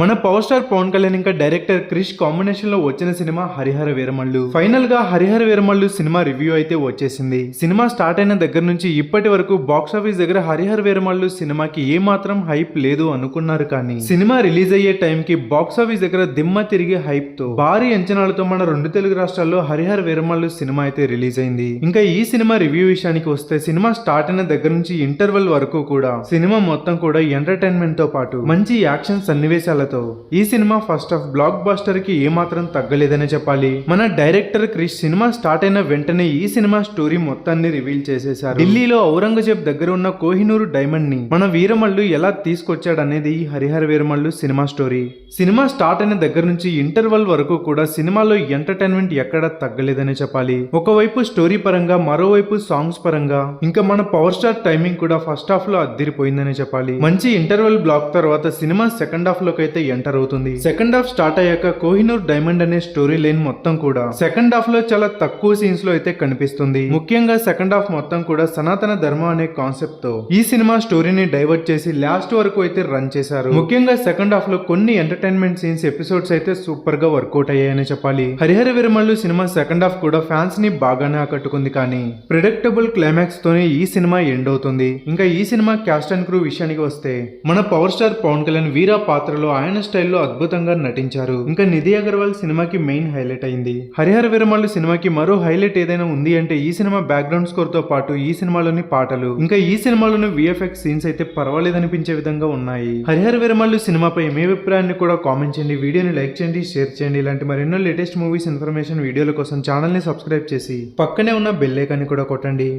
మన power star Pawan Kalyan ఇంకా director Krish కాంబినేషన్లో వచ్చిన సినిమా హరిహర వీరమల్లు. ఫైనల్గా హరిహర వీరమల్లు సినిమా రివ్యూ అయితే వచ్చేసింది. సినిమా స్టార్ట్ అయిన దగ్గర నుంచి ఇప్పటి వరకు బాక్స్ ఆఫీస్ దగ్గర హరిహర వీరమల్లు సినిమాకి ఏ మాత్రం హైప్ లేదు అనుకున్నారు కానీ సినిమా రిలీజ్ అయ్యే టైం కి బాక్స్ ఆఫీస్ దగ్గర దిమ్మ తిరిగి హైప్తో భారీ అంచనాలతో మన రెండు తెలుగు రాష్ట్రాల్లో హరిహర వీరమల్లు సినిమా అయితే రిలీజ్ అయింది. ఇంకా ఈ సినిమా రివ్యూ విషయానికి వస్తే సినిమా స్టార్ట్ అయిన దగ్గర నుంచి ఇంటర్వెల్ వరకు కూడా సినిమా మొత్తం కూడా ఎంటర్టైన్మెంట్తో పాటు మంచి యాక్షన్ విమర్శలతో ఈ సినిమా ఫస్ట్ ఆఫ్ బ్లాక్ బాస్టర్కి ఏమాత్రం తగ్గలేదనే చెప్పాలి. మన డైరెక్టర్ క్రిష్ సినిమా స్టార్ట్ అయిన వెంటనే ఈ సినిమా స్టోరీ మొత్తాన్ని రివీల్ చేసేశారు. ఢిల్లీలో ఔరంగజేబ్ దగ్గర ఉన్న కోహినూరు డైమండ్ని మన వీరమల్లు ఎలా తీసుకొచ్చాడనేది ఈ Harihara Veeramallu cinema story. Cinema start అయిన దగ్గర నుంచి ఇంటర్వల్ వరకు కూడా సినిమాలో ఎంటర్టైన్మెంట్ ఎక్కడా తగ్గలేదనే చెప్పాలి. ఒకవైపు స్టోరీ పరంగా మరోవైపు సాంగ్స్ పరంగా. ఇంకా మన పవర్ స్టార్ టైమింగ్ కూడా ఫస్ట్ హాఫ్లో అద్దిరిపోయిందనే చెప్పాలి. మంచి ఇంటర్వెల్ బ్లాక్ తర్వాత సినిమా సెకండ్ హాఫ్లోకి అయితే ఎంటర్ అవుతుంది సెకండ్ హాఫ్ స్టార్ట్ అయ్యాక కోహినూర్ డైమండ్ అనే స్టోరీ లైన్ మొత్తం కూడా సెకండ్ హాఫ్లో చాలా తక్కువ సీన్స్లో అయితే కనిపిస్తుంది. ముఖ్యంగా సెకండ్ హాఫ్ మొత్తం కూడా సనాతన ధర్మం అనే కాన్సెప్ట్తో ఈ సినిమా స్టోరీని డైవర్ట్ చేసి లాస్ట్ వరకు అయితే రన్ చేశారు. ముఖ్యంగా సెకండ్ హాఫ్లో కొన్ని ఎంటర్టైన్మెంట్ సీన్స్ ఎపిసోడ్స్ అయితే సూపర్గా వర్కౌట్ అయ్యాయని చెప్పాలి. Harihara Veeramallu cinema second half కూడా ఫ్యాన్స్ని బాగానే ఆకట్టుకుంది కానీ ప్రిడిక్టబుల్ క్లైమాక్స్ తోనే ఈ సినిమా ఎండ్ అవుతుంది. ఇంకా ఈ సినిమా క్యాస్ట్ అండ్ క్రూ విషయానికి వస్తే మన పవర్ స్టార్ పవన్ కళ్యాణ్ వీరా పాత్రలో ఆయన స్టైల్లో అద్భుతంగా నటించారు. ఇంకా నిధి అగర్వాల్ సినిమాకి మెయిన్ హైలైట్ అయింది. హరిహర విరమల్లు సినిమాకి మరో హైలైట్ ఏదైనా ఉంది అంటే ఈ సినిమా బ్యాక్గ్రౌండ్ స్కోర్తో పాటు ఈ సినిమాలోని పాటలు. ఇంకా ఈ సినిమాలోని విఎఫ్ఎక్స్ సీన్స్ అయితే పర్వాలేదనిపించే విధంగా ఉన్నాయి. హరిహర విరమల్లు సినిమాపై మీ అభిప్రాయాన్ని కూడా కామెంట్ చేయండి. వీడియోని లైక్ చేయండి షేర్ చేయండి. ఇలాంటి మరెన్నో లేటెస్ట్ మూవీస్ ఇన్ఫర్మేషన్ వీడియోల కోసం ఛానల్ని సబ్స్క్రైబ్ చేసి పక్కనే ఉన్న బెల్ ఐకాన్ని కూడా కొట్టండి.